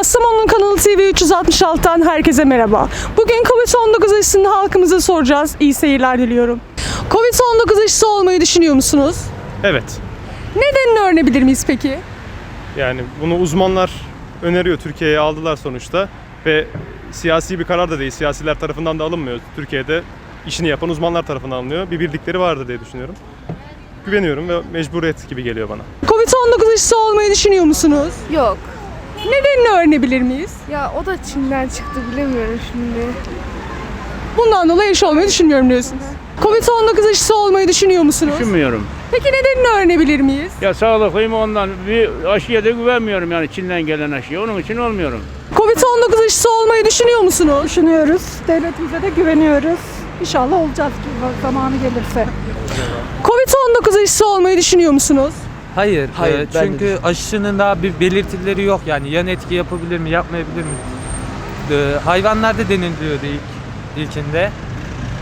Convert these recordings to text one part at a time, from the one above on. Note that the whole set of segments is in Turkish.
Kastamonu'nun kanalı TV 366'tan herkese merhaba. Bugün Covid-19 aşısını halkımıza soracağız. İyi seyirler diliyorum. Covid-19 aşısı olmayı düşünüyor musunuz? Evet. Nedenini öğrenebilir miyiz peki? Yani bunu uzmanlar öneriyor. Türkiye'ye aldılar sonuçta. Ve siyasi bir karar da değil. Siyasiler tarafından da alınmıyor. Türkiye'de işini yapan uzmanlar tarafından alınıyor. Bir bildikleri vardır diye düşünüyorum. Güveniyorum ve mecburiyet gibi geliyor bana. Covid-19 aşısı olmayı düşünüyor musunuz? Yok. Nedenini öğrenebilir miyiz? Ya o da Çin'den çıktı bilemiyorum şimdi. Bundan dolayı aşı olmayı düşünmüyorum diyorsunuz. Covid-19 aşısı olmayı düşünüyor musunuz? Düşünmüyorum. Peki nedenini öğrenebilir miyiz? Ya sağlıklıyım ondan. Bir aşıya da güvenmiyorum yani Çin'den gelen aşıya. Onun için olmuyorum. Covid-19 aşısı olmayı düşünüyor musunuz? düşünüyoruz. Devletimize de güveniyoruz. İnşallah olacağız ki zamanı gelirse. Covid-19 aşısı olmayı düşünüyor musunuz? Hayır, Hayır, e, ben de çünkü aşının daha bir belirtileri yok yani yan etki yapabilir mi, yapmayabilir mi? E, hayvanlarda deniliyordu ilk ilkinde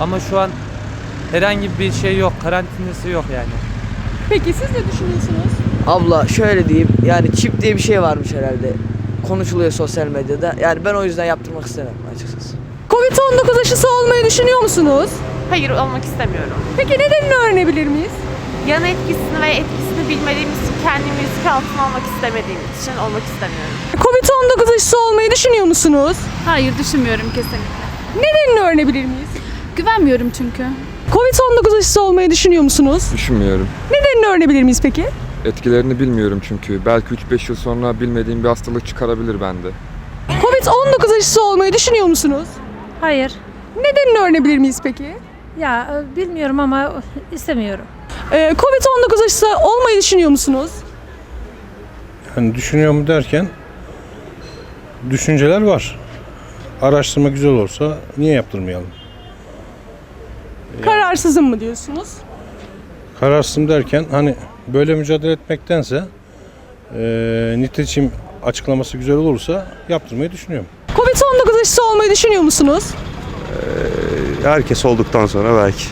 ama şu an herhangi bir şey yok, karantinası yok yani. Peki siz ne düşünüyorsunuz? Abla şöyle diyeyim yani çip diye bir şey varmış herhalde. Konuşuluyor sosyal medyada. Yani ben o yüzden yaptırmak istemem açıkçası. Covid-19 aşısı olmayı düşünüyor musunuz? Hayır olmak istemiyorum. Peki nedenini öğrenebilir miyiz? Yan etkisini ve etkisini bilmediğimiz için kendimi risk altına almak istemediğim için olmak istemiyorum. Covid-19 aşısı olmayı düşünüyor musunuz? Hayır düşünmüyorum kesinlikle. Nedenini öğrenebilir miyiz? Güvenmiyorum çünkü. Covid-19 aşısı olmayı düşünüyor musunuz? Düşünmüyorum. Nedenini öğrenebilir miyiz peki? Etkilerini bilmiyorum çünkü. Belki 3-5 yıl sonra bilmediğim bir hastalık çıkarabilir bende. Covid-19 aşısı olmayı düşünüyor musunuz? Hayır. Nedenini öğrenebilir miyiz peki? Ya e, bilmiyorum ama istemiyorum. Ee, Covid-19 aşısı olmayı düşünüyor musunuz? Yani düşünüyor mu derken düşünceler var. Araştırma güzel olsa niye yaptırmayalım? Kararsızım mı diyorsunuz? Kararsızım derken hani böyle mücadele etmektense eee nitekim açıklaması güzel olursa yaptırmayı düşünüyorum. Covid-19 aşısı olmayı düşünüyor musunuz? herkes olduktan sonra belki.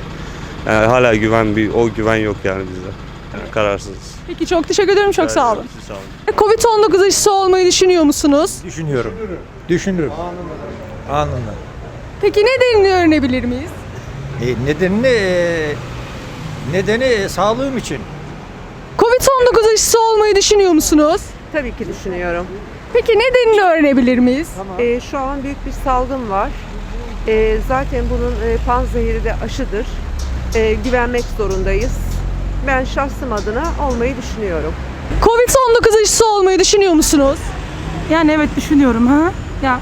Yani hala güven bir o güven yok yani bizde. Yani kararsızız. Peki çok teşekkür ederim. Çok sağ olun. Siz sağ olun. Covid-19 aşısı olmayı düşünüyor musunuz? Düşünüyorum. Düşünürüm. Anladım. Peki nedenini öğrenebilir miyiz? E, nedenini nedeni sağlığım için. Covid-19 aşısı olmayı düşünüyor musunuz? Tabii ki düşünüyorum. Peki nedenini öğrenebilir miyiz? Ee, şu an büyük bir salgın var. Ee, zaten bunun e, panzehiri de aşıdır. Ee, güvenmek zorundayız. Ben şahsım adına olmayı düşünüyorum. Covid-19 aşısı olmayı düşünüyor musunuz? Yani evet düşünüyorum ha. Ya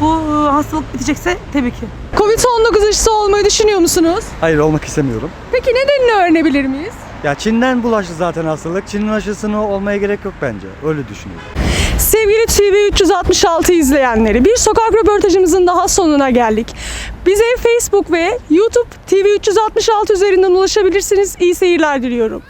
bu e, hastalık bitecekse tabii ki. Covid-19 aşısı olmayı düşünüyor musunuz? Hayır olmak istemiyorum. Peki nedenini öğrenebilir miyiz? Ya Çin'den bulaştı zaten hastalık. Çin'in aşısını olmaya gerek yok bence. Öyle düşünüyorum. Sevgili TV 366 izleyenleri bir sokak röportajımızın daha sonuna geldik. Bize Facebook ve YouTube TV 366 üzerinden ulaşabilirsiniz. İyi seyirler diliyorum.